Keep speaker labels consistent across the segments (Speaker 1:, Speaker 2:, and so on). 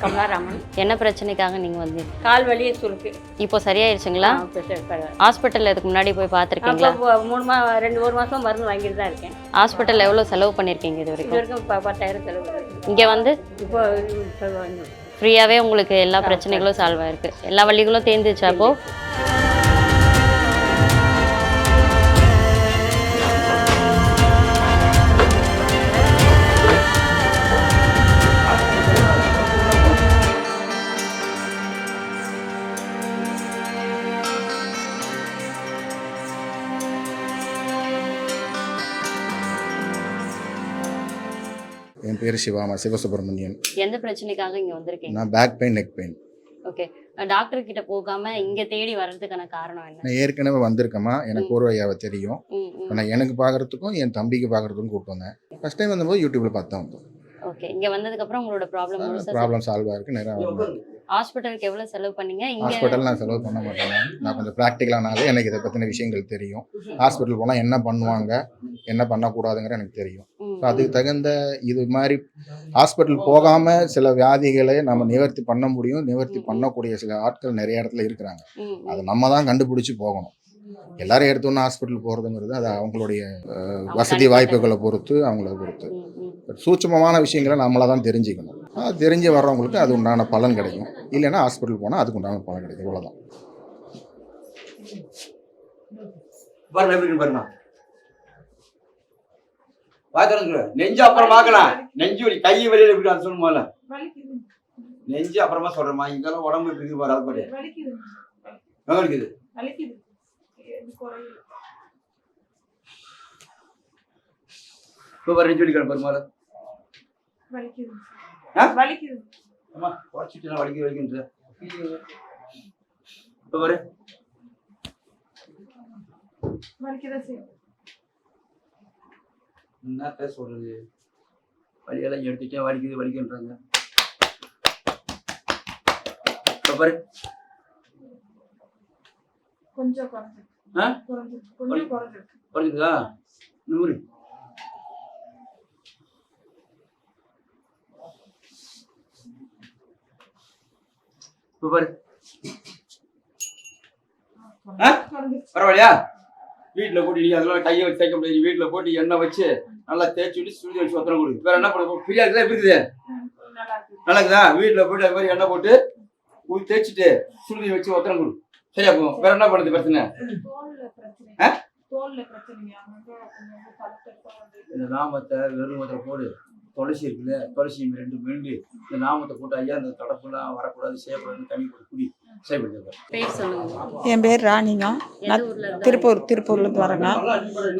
Speaker 1: சீதாராமன்
Speaker 2: என்ன பிரச்சனைக்காக நீங்கள் வந்தீங்க?
Speaker 1: கால் வலியே சுருக்கு.
Speaker 2: இப்போ சரியாயிருச்சுங்களா? ஹாஸ்பிட்டல் இதுக்கு முன்னாடி போய் பார்த்துருக்கீங்களா?
Speaker 1: மூணு மா ரெண்டு ஒரு மாதம் மருந்து வாங்கிட்டு தான் இருக்கேன்.
Speaker 2: ஹாஸ்பிட்டல் எவ்வளோ செலவு பண்ணியிருக்கீங்க இது
Speaker 1: இது
Speaker 2: வரைக்கும்?
Speaker 1: வரைக்கும் இப்போ பத்தாயிரம் செலவு.
Speaker 2: இங்கே வந்து?
Speaker 1: இப்போ வந்து
Speaker 2: ஃப்ரீயாகவே உங்களுக்கு எல்லா பிரச்சனைகளும் சால்வ் ஆயிருக்கு. எல்லா வழிகளும் தேர்ந்துச்சா அப்போ?
Speaker 3: என் பேர் சிவாமா சிவசுப்ரமணியன்.
Speaker 2: எந்த பிரச்சனைக்காக இங்கே வந்திருக்கீங்க?
Speaker 3: நான் back pain neck pain
Speaker 2: okay doctor கிட்ட போகாம இங்கே தேடி வர்றதுக்கான காரணம் என்ன?
Speaker 3: நான் ஏற்கனவே வந்திருக்கேம்மா. எனக்கு ஒரு ஐயாவை தெரியும். நான் எனக்கு பார்க்குறதுக்கும் என் தம்பிக்கு பார்க்குறதுக்கும் கூப்பிட்டு வந்தேன். ஃபஸ்ட் டைம் வந்தபோது யூடியூப்பில் பார்த்து வந்தோம்.
Speaker 2: ஓகே இங்கே வந்ததுக்கப்புறம் உங்களோட ப்ராப்ளம்
Speaker 3: ப்ராப்ளம் சால்வ் ஆயிருக்கு நிறையா
Speaker 2: ஹாஸ்பிட்டலுக்கு எவ்வளோ செலவு பண்ணீங்க? இங்கே
Speaker 3: ஹாஸ்பிட்டல் நான் செலவு பண்ண மாட்டேன் நான் கொஞ்சம் ப்ராக்டிக்கலானாலே எனக்கு இதை பற்றின விஷயங்கள் தெரியும். ஹாஸ்பிட்டல் போனால் என்ன பண்ணுவாங்க என்ன பண்ணக்கூடாதுங்கிற எனக்கு தெரியும். அதுக்கு தகுந்த இது மாதிரி ஹாஸ்பிட்டல் போகாமல் சில வியாதிகளை நம்ம நிவர்த்தி பண்ண முடியும் நிவர்த்தி பண்ணக்கூடிய சில ஆட்கள் நிறைய இடத்துல இருக்கிறாங்க. அதை நம்ம தான் கண்டுபிடிச்சி போகணும். எல்லாரும் எடுத்தோன்னே ஹாஸ்பிட்டல் போகிறதுங்கிறது அது அவங்களுடைய வசதி வாய்ப்புகளை பொறுத்து அவங்கள பொறுத்து. சூட்சமமான விஷயங்களை நம்மளாக தான் தெரிஞ்சுக்கணும். அது தெரிஞ்சு வர்றவங்களுக்கு அது உண்டான பலன் கிடைக்கும். இல்லைன்னா ஹாஸ்பிட்டல் போனால் அதுக்கு உண்டான பலன் கிடைக்கும். இவ்வளோதான்
Speaker 4: திறந்து நெஞ்சு அப்புறம் பார்க்கலாம் நெஞ்சு வலி கை வலியில எப்படி அது
Speaker 5: வலிக்குது.
Speaker 4: நெஞ்சு அப்புறமா சொல்றேம்மா. இங்கெல்லாம் உடம்பு இப்படி இருக்கு பாரு அது பாரு.
Speaker 5: வலிக்குது.
Speaker 4: இருக்குது இப்போ பாரு நெஞ்சு வலிக்கிற பாரு முதல்ல.
Speaker 5: வலிக்குது.
Speaker 4: அம்மா உடச்சிட்டு வலிக்க வலிக்கின்ற இப்போ பாரு.
Speaker 5: வலிக்குதா செய்யும்
Speaker 4: என்ன பேச சொல்றது வலியெல்லாம் எடுத்துட்டேன் வலிக்குது வலிக்குன்றாங்க பாரு.
Speaker 5: கொஞ்சம் குறைஞ்சிருக்கு.
Speaker 4: ஆ?
Speaker 5: குறைஞ்சிருக்கு. கொஞ்சம் குறைஞ்சிருக்கு.
Speaker 4: குறைஞ்சுதா நூறு இப்போ பாரு. பரவாயில்லையா? வீட்டில் போட்டு நீ அதெல்லாம் கையை வச்சு தேய்க்க முடியாது. வீட்டில் போட்டு எண்ணெய் வச்சு நல்லா தேய்ச்சி விட்டு சுடுதி வச்சு ஒத்தனை கொடு. வேற என்ன பண்ண ஃப்ரீயா இருக்குதா? எப்படி இருக்குது?
Speaker 5: நல்லா இருக்கு
Speaker 4: நல்லா இருக்குதா வீட்டில் போட்டு அது மாதிரி எண்ணெய் போட்டு ஊற்றி தேய்ச்சிட்டு சுடுதி வச்சு ஒத்தனை கொடு. சரியா போகும். வேற என்ன பண்ணுது பிரச்சனை?
Speaker 5: தோல்ல பிரச்சனை
Speaker 4: ஆ?
Speaker 5: தோல்ல பிரச்சனைங்க. அங்க கொஞ்சம் கழுத்தெடுத்தா வந்து
Speaker 4: இந்த நாமத்தை வெறும் ஒருத்தர போடு. துளசி இருக்குல்ல துளசி ரெண்டு மெண்டு இந்த நாமத்தை போட்டு ஐயா இந்த தடப்புலாம் வரக்கூடாது செய்யக்கூடாது தண்ணி போட்டு குடி. செய்யப்படுது
Speaker 2: பேர் சொல்லுங்க.
Speaker 6: என் பேர் ராணிங்க. நான் திருப்பூர் திருப்பூர்லேருந்து வரேங்க.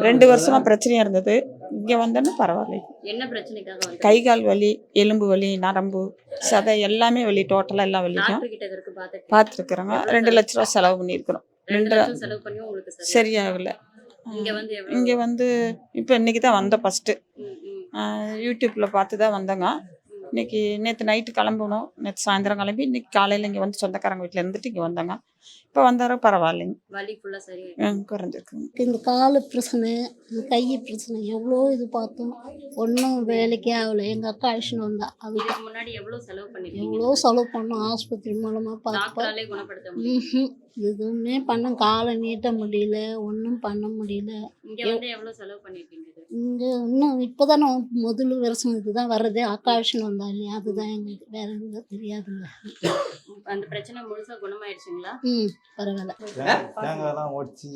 Speaker 6: ரெண்டு வருஷமா பிரச்சனையா இருந்தது. இங்கே வந்தோன்னு பரவாயில்ல.
Speaker 2: என்ன பிரச்சனைக்காக வந்து
Speaker 6: கை கால் வலி எலும்பு வலி நரம்பு சதை எல்லாமே வலி டோட்டலாக எல்லாம் வலிக்கும். பார்த்துருக்குறோங்க. ரெண்டு லட்ச ரூபா செலவு பண்ணியிருக்கிறோம்.
Speaker 2: ரெண்டு
Speaker 6: சரியாகல.
Speaker 2: இங்க வந்து எவ்வளவு?
Speaker 6: இங்கே வந்து இப்போ இன்னைக்கு தான் வந்தேன் ஃபஸ்ட்டு. யூடியூப்பில் பார்த்து தான் வந்தேங்க. இன்னைக்கு நேற்று நைட்டு கிளம்பணும். நேற்று சாயந்தரம் கிளம்பி இன்னைக்கு காலையில் இங்கே வந்து சொந்தக்காரங்க வீட்டில் இருந்துட்டு இங்கே வந்தோங்க. இப்போ வந்தார பரவாயில்லைங்க.
Speaker 2: வலி ஃபுல்லா சரி
Speaker 6: ம், குறைஞ்சிருக்குங்க
Speaker 7: இந்த காலு பிரச்சனை இந்த கை பிரச்சனை எவ்வளோ இது பார்த்தோம். ஒன்றும் வேலைக்கே ஆகலை. எங்கள் அக்கா அழிச்சுன்னு வந்தா. அது
Speaker 2: இதுக்கு முன்னாடி எவ்வளவு செலவு பண்ணிருக்கீங்க?
Speaker 7: எவ்வளோ செலவு பண்ணோம். ஆஸ்பத்திரி மூலமாக பார்த்து.
Speaker 2: குணப்படுத்த.
Speaker 7: எதுவுமே பண்ண காலை நீட்ட முடியல. ஒன்றும் பண்ண முடியல.
Speaker 2: இங்க வந்து எவ்வளவு செலவு பண்ணிருக்கீங்க இது?
Speaker 7: இங்கே இன்னும் இப்போ தானே முதல் வருஷம் இதுதான் வர்றதே அக்கா அழிச்சுன்னு வந்தா இல்லையா? அதுதான் எங்களுக்கு வேற எதுவும் தெரியாதுங்க
Speaker 2: அந்த பிரச்சனை முழுசா குணமாயிடுச்சுங்களா?
Speaker 7: ம். பரவாயில்ல.
Speaker 8: தேங்காய்லாம் உடச்சி?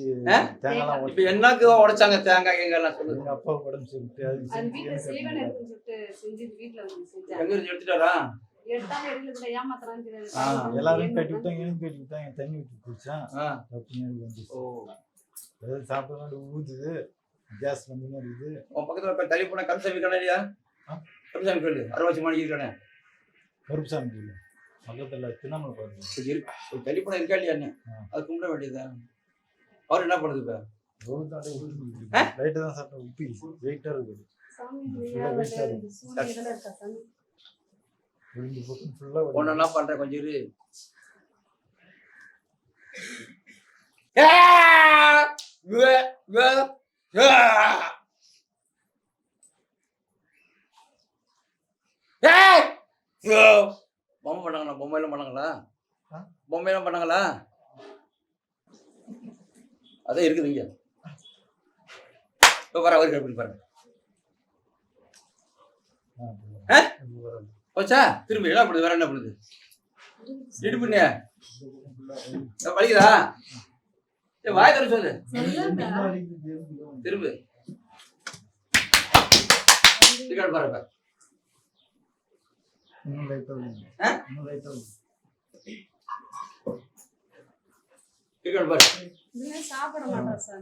Speaker 8: தேங்காய்லாம்
Speaker 4: இப்போ
Speaker 8: உடச்சி
Speaker 4: என்னக்கு உடைச்சாங்க தேங்காய் எங்கெல்லாம் சொல்லுங்க.
Speaker 8: அப்பா உடம்பு சொல்லிட்டு
Speaker 5: அது வீட்டுல சீவன் இருக்குன்னு சொல்லிட்டு செஞ்சு வீட்டுல வந்து செஞ்சாங்க.
Speaker 4: எங்க இருந்து
Speaker 8: எல்லாரும் கட்டி விட்டாங்க எனக்கு கட்டி விட்டாங்க தண்ணி ஊற்றி குடிச்சேன். அப்படின்னு
Speaker 4: ஓ.
Speaker 8: ஏதாவது சாப்பிட்டு ஊத்துது கேஸ் வந்து இருக்குது.
Speaker 4: உன் பக்கத்துல போய் தள்ளி போன கருசாமி கடை இல்லையா?
Speaker 8: ஆ?
Speaker 4: கருசாமி கடை அறுபத்தி மணிக்கு
Speaker 8: கருப்புசாமி கோயில் பக்கத்தில் திருவண்ணாமலை பாருங்க
Speaker 4: சரி இருக்கு ஒரு தள்ளி போன இருக்கா இல்லையா. அது கும்பிட வேண்டியதுதான். அவர் என்ன பண்ணுது இப்ப?
Speaker 8: ரோடு தான் சாப்பிட்டேன் உப்பி வெயிட்டாக இருக்குது.
Speaker 5: சாமி
Speaker 8: ஃபுல்லாக வெயிட்டாக இருக்குது
Speaker 5: சூழ்நிலை
Speaker 4: பொம்மை பண்ணாங்களா? பொம்மையெல்லாம் பண்ணாங்களா? பொம்மையெல்லாம் பண்ணாங்களா? அதான் இருக்குது இங்க. இப்போ வர அவருக்கு எப்படி பாருங்க போச்சா? திரும்பி என்ன பண்ணுது வேற என்ன பண்ணுது? இடுப்புண்ணே வலிக்குதா? வாய் தர சொல்லு. திரும்பு. பாருங்க
Speaker 8: இன்னும்
Speaker 4: பாரு
Speaker 5: சாப்பிட மாட்டோம் சார்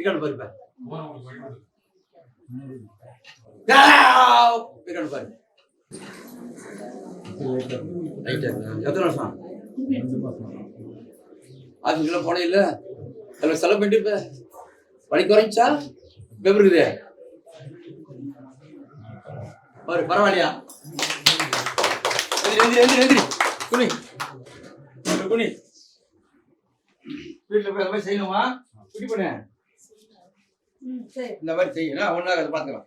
Speaker 4: பாரு பாரு பாரு எத்தனை வருஷம் போனே அதில் செலவு பண்ணிட்டு வலி குறைஞ்சா எப்படி இருக்குது பாரு பரவாயில்லையா? எந்திரி எந்திரி எந்திரி குனி. குனி, வீட்டில் போய் மாதிரி செய்யணுமா? குடி பண்ணு.
Speaker 5: சரி.
Speaker 4: இந்த மாதிரி செய்யணும். ஒன்றா அதை பார்த்துக்கலாம்.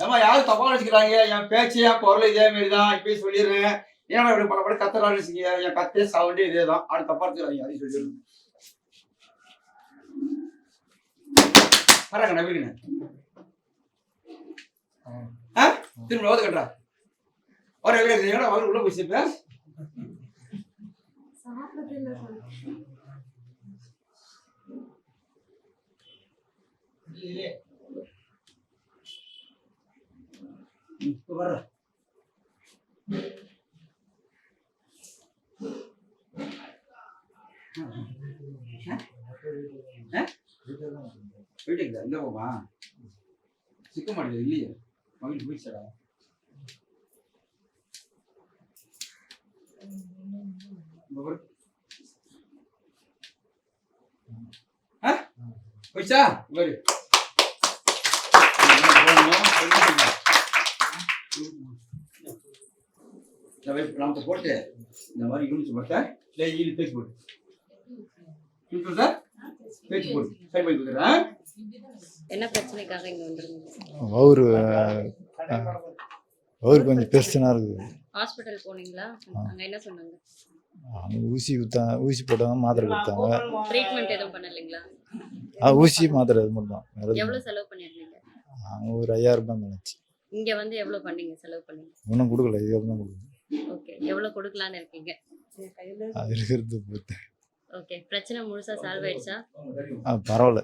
Speaker 4: ஏமா யாரும் தப்பா நினச்சிக்கிறாங்க. என் பேச்சு என் குரல் இதே மாதிரி தான் இப்பயே சொல்லிடுறேன். ஏன்னா இப்படி பல பல கத்துறான்னு என் கத்தே சவுண்டே இதே தான் ஆடு தப்பா எடுத்துக்கிறாங்க அதையும் சொல்லிடுறேன் வராங்க நவீன ஆ? திரும்ப ஓது கட்டுறா. ஒரு எவ்வளோ அவர் உள்ள போய் சேர்ப்பேன். வர்ற போயிட்டு இந்த போமா சிக்க மாட்டேங்குது இல்லையே? மகிழ் போயிடுச்சடா இங்க பாரு. போயிடுச்சா நாமத்தை போட்டு இந்த மாதிரி பேச்சு போட்டு சார் பேச்சு போட்டு சரி பண்ணி கொடுக்குறேன்.
Speaker 2: என்ன பிரச்சனைக்காக இங்க வந்திருந்தீங்க?
Speaker 8: வவுறு வவுறு கொஞ்சம் பிரச்சனை இருக்குது
Speaker 2: ஹாஸ்பிட்டல் போனீங்களா? அங்க என்ன சொன்னாங்க?
Speaker 8: ஊசி குத்தாங்க ஊசி போட்டாங்க மாத்திரை கொடுத்தாங்க.
Speaker 2: ட்ரீட்மெண்ட் எதுவும் பண்ணலைங்களா?
Speaker 8: ஆ ஊசி மாத்திரை அது மட்டும் தான்
Speaker 2: எவ்வளவு செலவு பண்ணிருந்தீங்க
Speaker 8: அவங்க ஒரு ஐயாயிரம் ரூபாய் நினைச்சு
Speaker 2: இங்க வந்து எவ்வளவு பண்ணீங்க செலவு பண்ணீங்க?
Speaker 8: ஒன்றும் கொடுக்கல இதுக்கப்புறம் தான் கொடுக்கணும்
Speaker 2: ஓகே எவ்வளவு கொடுக்கலான்னு இருக்கீங்க?
Speaker 8: அது இருக்கிறது பொறுத்து.
Speaker 2: ஓகே பிரச்சனை முழுசா சால்வ் ஆயிடுச்சா?
Speaker 8: ஆ பரவாயில்ல.